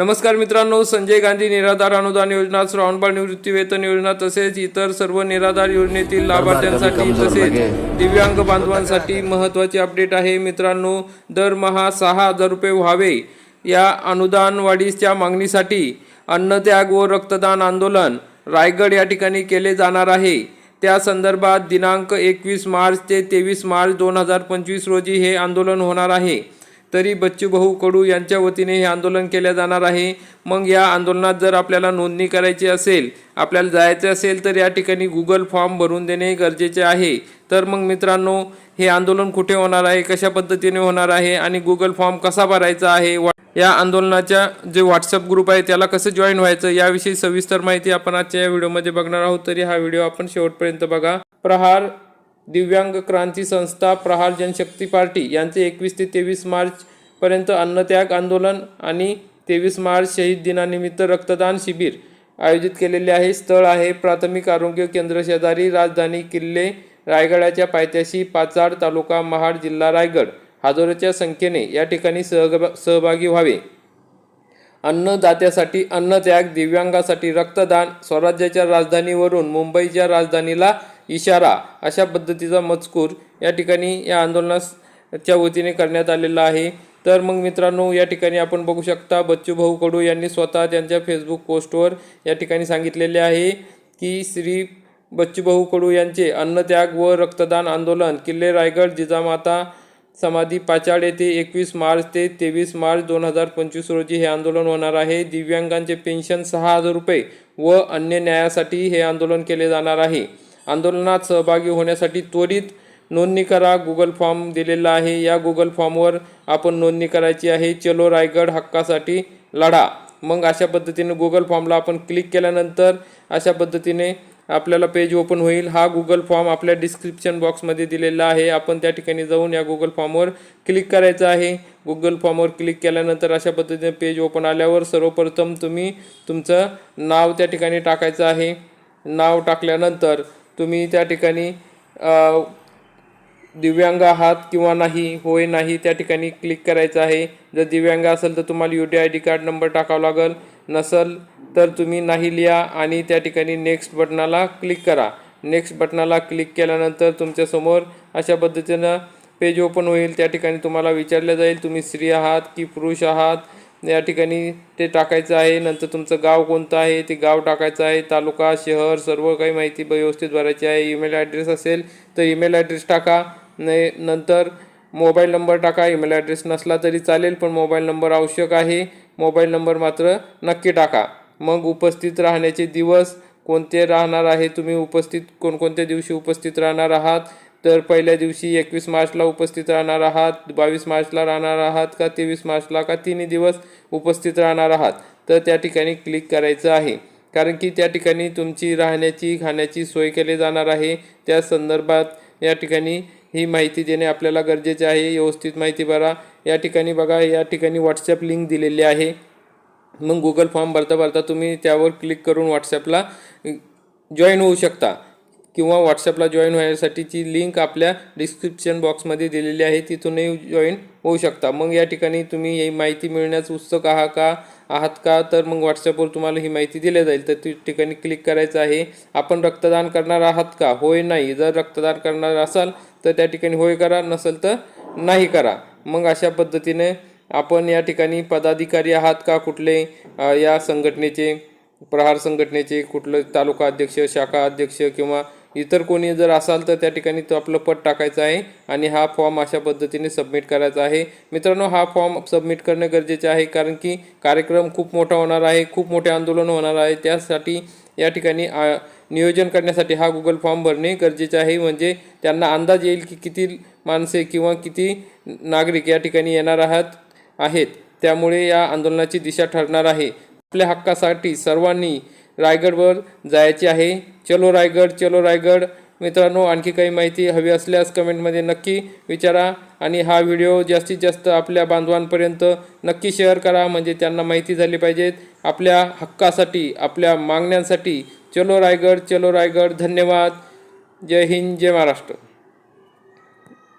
नमस्कार मित्रांनो संजय गांधी निराधार अनुदान योजना श्रावणबाळ निवृत्ती वेतन योजना तसेच इतर सर्व निराधार योजनेतील लाभार्थ्यांसाठी तसेच दिव्यांग बांधवांसाठी महत्त्वाचे अपडेट आहे. मित्रांनो दरमहा सहा हजार रुपये व्हावे या अनुदान वाढीच्या मागणीसाठी अन्नत्याग व रक्तदान आंदोलन रायगड या ठिकाणी केले जाणार आहे. त्या संदर्भात दिनांक एकवीस मार्च ते तेवीस मार्च दोन हजार पंचवीस रोजी हे आंदोलन होणार आहे. तरी बच्चूभाऊ कडू यांच्या वतीने हे आंदोलन केले जाणार आहे. मग या आंदोलनात जर आपल्याला नोंदणी करायची असेल आपल्याला जायचे असेल तर या ठिकाणी गुगल फॉर्म भरून देणे गरजेचे आहे. तर मग मित्रांनो हे आंदोलन कुठे होणार आहे कशा पद्धतीने होणार आहे आणि गुगल फॉर्म कसा भरायचा आहे? या आंदोलनाच्या जे व्हॉट्सअप ग्रुप आहे त्याला कसं जॉईन व्हायचं याविषयी सविस्तर माहिती आपण आजच्या या व्हिडिओमध्ये बघणार आहोत. तरी हा व्हिडिओ आपण शेवटपर्यंत बघा. प्रहार दिव्यांग क्रांती संस्था प्रहार जनशक्ती पार्टी यांचे एकवीस ते तेवीस मार्चपर्यंत अन्नत्याग आंदोलन आणि तेवीस मार्च शहीद दिनानिमित्त रक्तदान शिबिर आयोजित केलेले आहे. स्थळ आहे. प्राथमिक आरोग्य केंद्र शेजारी राजधानी किल्ले रायगडाच्या पायथ्याशी पाचाड तालुका महाड जिल्हा रायगड. हजारोच्या संख्येने या ठिकाणी सहग सहभागी व्हावे. अन्नदात्यासाठी अन्नत्याग दिव्यांगासाठी रक्तदान स्वराज्याच्या राजधानीवरून मुंबईच्या राजधानीला इशारा अशा पद्धतीचा मजकूर या ठिकाणी या आंदोलनाच्या वतीने करण्यात आलेला आहे. तर मग मित्रांनो या ठिकाणी आपण बघू शकता बच्चूभाऊ कडू यांनी स्वतः त्यांच्या फेसबुक पोस्टवर या ठिकाणी सांगितलेले आहे की श्री बच्चूभाऊ कडू यांचे अन्नत्याग व रक्तदान आंदोलन किल्ले रायगड जिजामाता समाधी पाचाड येथे एकवीस मार्च ते तेवीस मार्च दोन हजार पंचवीस रोजी हे आंदोलन होणार आहे. दिव्यांगांचे पेन्शन सहा हजार रुपये व अन्य न्यायासाठी हे आंदोलन केले जाणार आहे. आंदोलनात सहभागी होण्यासाठी त्वरित नोंदणी करा. गुगल फॉर्म दिलेला आहे. या गुगल फॉर्मवर आपण नोंदणी करायची आहे. चलो रायगड हक्कासाठी लढा. मग अशा पद्धतीने गुगल फॉर्मला आपण क्लिक केल्यानंतर अशा पद्धतीने आपल्याला पेज ओपन होईल. हा गुगल फॉर्म आपल्या डिस्क्रिप्शन बॉक्समध्ये दिलेला आहे. आपण त्या ठिकाणी जाऊन या गुगल फॉर्मवर क्लिक करायचं आहे. गुगल फॉर्मवर क्लिक केल्यानंतर अशा पद्धतीने पेज ओपन आल्यावर सर्वप्रथम तुम्ही तुमचं नाव त्या ठिकाणी टाकायचं आहे. नाव टाकल्यानंतर तुम्ही त्या ठिकाणी दिव्यांग आहात किंवा नाही होय नाही त्या ठिकाणी क्लिक करायचं आहे. जर दिव्यांग असेल तर तुम्हाला U T I D card number टाकावा लागेल. नसेल तर तुम्ही नाही लिहा आणि त्या ठिकाणी नेक्स्ट बटनाला क्लिक करा. नेक्स्ट बटनाला क्लिक केल्यानंतर तुमच्यासमोर अशा पद्धतीनं पेज ओपन होईल. त्या ठिकाणी तुम्हाला विचारलं जाईल तुम्ही स्त्री आहात की पुरुष आहात? या ठिकाणी ते टाकायचं आहे. नंतर तुमचं गाव कोणतं आहे? ते गाव टाकायचं आहे. तालुका शहर सर्व काही माहिती व्यवस्थित भरायची आहे. ईमेल ॲड्रेस असेल तर ईमेल ॲड्रेस टाका. नाही नंतर मोबाईल नंबर टाका. ईमेल ॲड्रेस नसला तरी चालेल पण मोबाईल नंबर आवश्यक आहे. मोबाईल नंबर मात्र नक्की टाका. मग उपस्थित राहण्याचे दिवस कोणते राहणार आहे? तुम्ही उपस्थित कोणकोणत्या दिवशी उपस्थित राहणार आहात? तर पहिल्या दिवशी एकवीस मार्चला उपस्थित राहणार आहात बावीस मार्चला राहणार आहात का तेवीस मार्चला का तिन्ही दिवस उपस्थित राहणार आहात? तर त्या ठिकाणी क्लिक करायचं आहे. कारण की त्या ठिकाणी तुमची राहण्याची खाण्याची सोय केली जाणार आहे. त्या संदर्भात या ठिकाणी ही माहिती देणे आपल्याला गरजेचे आहे. व्यवस्थित माहिती भरा. या ठिकाणी बघा या ठिकाणी व्हॉट्सअप लिंक दिलेली आहे. मग गुगल फॉर्म भरता भरता तुम्ही त्यावर क्लिक करून व्हॉट्सॲपला जॉईन होऊ शकता. किंवा व्हॉट्सअपला जॉईन होण्यासाठीची लिंक आपल्या डिस्क्रिप्शन बॉक्समध्ये दिलेली आहे. तिथूनही जॉईन होऊ शकता. मग या ठिकाणी तुम्ही ही माहिती मिळण्यास उत्सुक आहात का? आहात का? तर मग व्हॉट्सअपवर तुम्हाला ही माहिती दिली जाईल. तर ती ठिकाणी क्लिक करायचं आहे. आपण रक्तदान करणार आहात का? होय नाही. जर रक्तदान करणार असाल तर त्या ठिकाणी होय करा. नसेल तर नाही करा. मग अशा पद्धतीने आपण या ठिकाणी पदाधिकारी आहात का? कुठले या संघटनेचे प्रहार संघटनेचे कुठलं तालुका अध्यक्ष शाखा अध्यक्ष किंवा इतर कोणी जर असाल तर त्या ठिकाणी तो आपलं पद टाकायचं आहे आणि हा फॉर्म अशा पद्धतीने सबमिट करायचा आहे. मित्रांनो हा फॉर्म सबमिट करणे गरजेचे आहे कारण की कार्यक्रम खूप मोठा होणार आहे खूप मोठे आंदोलन होणार आहे. त्यासाठी या ठिकाणी आ, नियोजन करण्यासाठी हा गुगल फॉर्म भरणे गरजेचे आहे. म्हणजे त्यांना अंदाज येईल की किती माणसे किंवा किती नागरिक या ठिकाणी येणार आहात आहेत. त्यामुळे या आंदोलनाची दिशा ठरणार आहे. आपल्या हक्कासाठी सर्वांनी रायगडवर जायचे आहे. चलो रायगड चलो रायगड. मित्रांनो आणखी काही माहिती हवी असल्यास कमेंटमध्ये नक्की विचारा आणि हा व्हिडिओ जास्तीत जास्त आपल्या बांधवांपर्यंत नक्की शेअर करा. म्हणजे त्यांना माहिती झाली पाहिजेत आपल्या हक्कासाठी आपल्या मागण्यांसाठी. चलो रायगड चलो रायगड. धन्यवाद. जय हिंद जय महाराष्ट्र.